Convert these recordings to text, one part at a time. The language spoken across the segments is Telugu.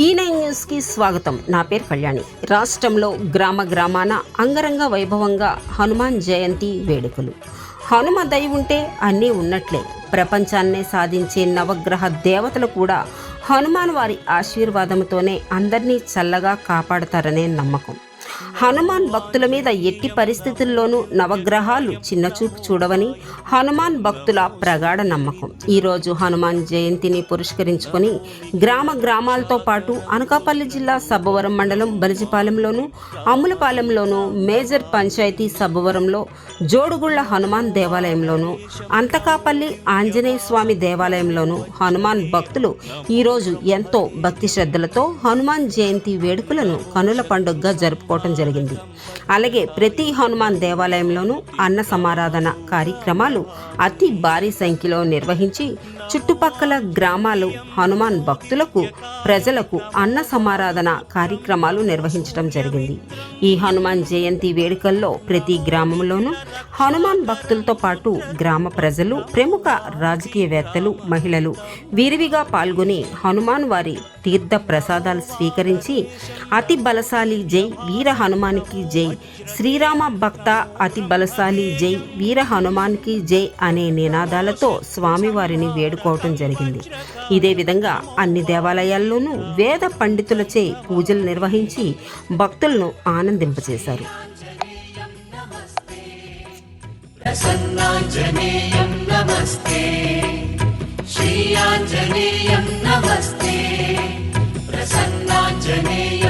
ఈనైన్ న్యూస్కి స్వాగతం. నా పేరు కళ్యాణి. రాష్ట్రంలో గ్రామ గ్రామాన అంగరంగ వైభవంగా హనుమాన్ జయంతి వేడుకలు. హనుమ దయ ఉంటే అన్నీ ఉన్నట్లే. ప్రపంచాన్నే సాధించే నవగ్రహ దేవతలు కూడా హనుమాన్ వారి ఆశీర్వాదంతోనే అందరినీ చల్లగా కాపాడతారనే నమ్మకం. హనుమాన్ భక్తుల మీద ఎట్టి పరిస్థితుల్లోనూ నవగ్రహాలు చిన్నచూపు చూడవని హనుమాన్ భక్తుల ప్రగాఢ నమ్మకం. ఈరోజు హనుమాన్ జయంతిని పురస్కరించుకొని గ్రామ గ్రామాలతో పాటు అనకాపల్లి జిల్లా సబ్బవరం మండలం బలిజిపాలెంలోను అమ్ములపాలెంలోను మేజర్ పంచాయతీ సబ్బవరంలో జోడుగుళ్ళ హనుమాన్ దేవాలయంలోను అంతకాపల్లి ఆంజనేయ స్వామి దేవాలయంలోను హనుమాన్ భక్తులు ఈరోజు ఎంతో భక్తి శ్రద్ధలతో హనుమాన్ జయంతి వేడుకలను కనుల పండుగగా జరుపుకోవటం జరిగింది. అలాగే ప్రతి హనుమాన్ దేవాలయంలోనూ అన్న సమారాధన కార్యక్రమాలు అతి భారీ సంఖ్యలో నిర్వహించి చుట్టుపక్కల గ్రామాలు హనుమాన్ భక్తులకు ప్రజలకు అన్న సమారాధన కార్యక్రమాలు నిర్వహించడం జరిగింది. ఈ హనుమాన్ జయంతి వేడుకల్లో ప్రతి గ్రామంలోనూ హనుమాన్ భక్తులతో పాటు గ్రామ ప్రజలు ప్రముఖ రాజకీయవేత్తలు మహిళలు విరివిగా పాల్గొని హనుమాన్ వారి తీర్థ ప్రసాదాలు స్వీకరించి అతి బలశాలి జై వీర హనుమాన్ హనుమాన్కి జై. శ్రీరామ భక్త అతి బలశాలి జై. వీర హనుమాన్కి జై అనే నినాదాలతో స్వామివారిని వేడుకోవటం జరిగింది. ఇదే విధంగా అన్ని దేవాలయాల్లోనూ వేద పండితులచే పూజలు నిర్వహించి భక్తులను ఆనందింపజేశారు. ప్రసన్నాంజనేయం నమస్తే. ప్రసన్నాంజనేయం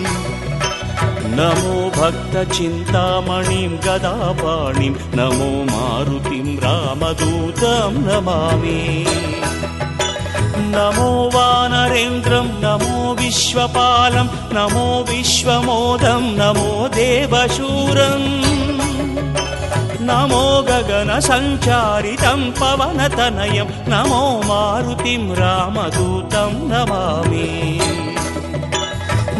నమో భక్త చింతామణిం గదాపాణిం నమో మారుతిం రామదూతం నమామి. నమో వానరేంద్రం నమో విశ్వపాలం నమో విశ్వమోదం నమో దేవశూరం. నమో గగన సంచారితం పవనతనయం నమో మారుతిం రామదూతం నమామి.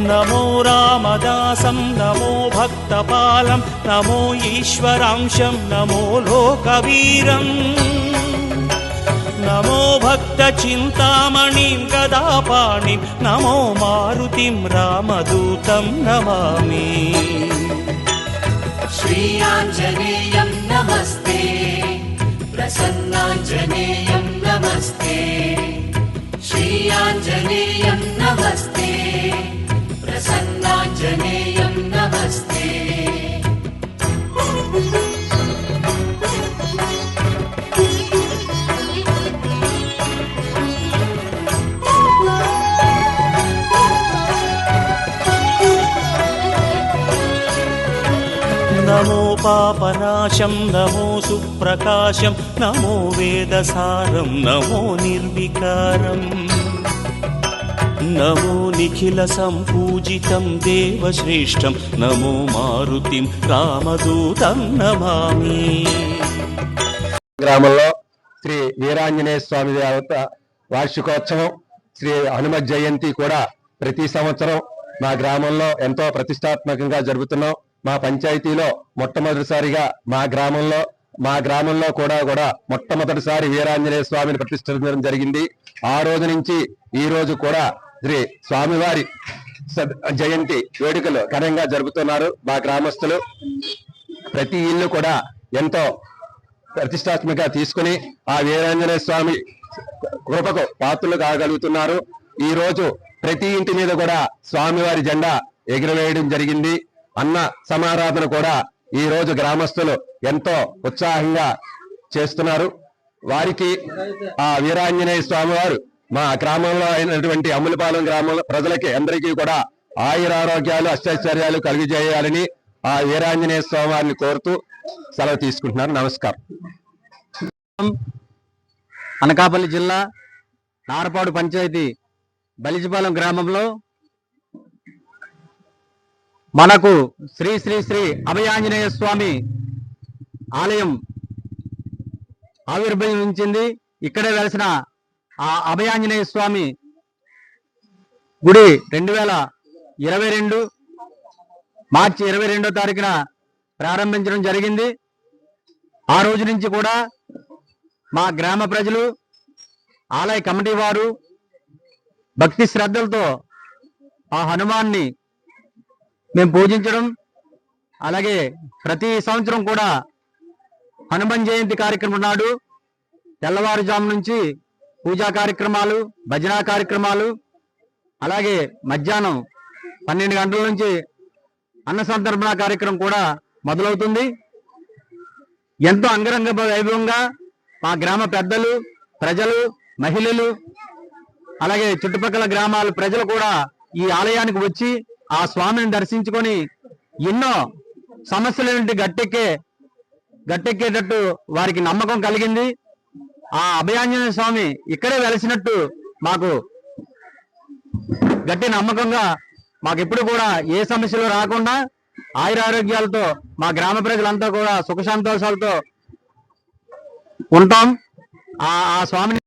नमो रामदासं नमो भक्तपालं नमो ईश्वरांशं नमो लोकवीरम् नमो भक्तचिन्तामणिं गदापाणिं नमो मारुतिं रामदूतं नमामि। श्रीयाञ्जनेयं नमस्ते प्रसन्नाञ्जनेयं नमस्ते। श्रीयाञ्जनेयं नमस्ते। నమో పాపనాశం నమో సుప్రకాశం నమో వేదసారం నమో నిర్వికారం నమో నిఖిల సంపూజితం దేవశ్రేష్టం నమో మారుతిం రామదూతం నమామి గ్రామంలో శ్రీ వీరాంజనేయ స్వామి దేవత వార్షికోత్సవం శ్రీ హనుమ జయంతి కూడా ప్రతి సంవత్సరం మా గ్రామంలో ఎంతో ప్రతిష్టాత్మకంగా జరుపుతున్నాం మా పంచాయతీలో మొట్టమొదటిసారిగా మా గ్రామంలో మా గ్రామంలో కూడా కూడా మొట్టమొదటిసారి వీరాంజనేయ స్వామిని ప్రతిష్ఠించడం జరిగింది. ఆ రోజు నుంచి ఈ రోజు కూడా శ్రీ స్వామివారి సద్- జయంతి వేడుకలు ఘనంగా జరుపుతున్నారు మా గ్రామస్తులు. ప్రతి ఇల్లు కూడా ఎంతో ప్రతిష్టాత్మక తీసుకుని ఆ వీరాంజనేయ స్వామి కృపకు పాత్రలు కాగలుగుతున్నారు. ఈ రోజు ప్రతి ఇంటి మీద కూడా స్వామివారి జెండా ఎగురవేయడం జరిగింది. అన్న సమారాధన కూడా ఈ రోజు గ్రామస్తులు ఎంతో ఉత్సాహంగా చేస్తున్నారు. వారికి ఆ వీరాంజనేయ స్వామివారు మా గ్రామంలో అయినటువంటి అమ్ములపాలెం గ్రామంలో ప్రజలకి అందరికీ కూడా ఆయురారోగ్యాలు అష్టైశ్వర్యాలు కలిగజేయాలని ఆ వీరాంజనేయ స్వామి వారిని కోరుతూ సెలవు తీసుకుంటున్నారు నమస్కారం. అనకాపల్లి జిల్లా నారపాడు పంచాయతీ బలిజిపాలెం గ్రామంలో మనకు శ్రీ శ్రీ శ్రీ అభయాంజనేయ స్వామి ఆలయం ఆవిర్భవించింది. ఇక్కడే వెలిసిన ఆ అభయాంజనేయ స్వామి గుడి రెండు వేల ఇరవై రెండు మార్చి ఇరవై రెండో తారీఖున ప్రారంభించడం జరిగింది. ఆ రోజు నుంచి కూడా మా గ్రామ ప్రజలు ఆలయ కమిటీ వారు భక్తి శ్రద్ధలతో ఆ హనుమాన్ని మేము పూజించడం అలాగే ప్రతి సంవత్సరం కూడా హనుమాన్ జయంతి కార్యక్రమం నాడు తెల్లవారుజాము నుంచి పూజా కార్యక్రమాలు భజన కార్యక్రమాలు అలాగే మధ్యాహ్నం పన్నెండు గంటల నుంచి అన్న సంతర్పణ కార్యక్రమం కూడా మొదలవుతుంది. ఎంతో అంగరంగ వైభవంగా మా గ్రామ పెద్దలు ప్రజలు మహిళలు అలాగే చుట్టుపక్కల గ్రామాల ప్రజలు కూడా ఈ ఆలయానికి వచ్చి ఆ స్వామిని దర్శించుకొని ఎన్నో సమస్యల నుండి గట్టెక్కే గట్టెక్కేటట్టు వారికి నమ్మకం కలిగింది. ఆ అభయాంజనేయ స్వామి ఇక్కడే వెలిసినట్టు మాకు గట్టి నమ్మకంగా మాకు ఎప్పుడు కూడా ఏ సమస్యలు రాకుండా ఆయురారోగ్యాలతో మా గ్రామ ప్రజలంతా కూడా సుఖ సంతోషాలతో ఉంటాం. ఆ ఆ స్వామిని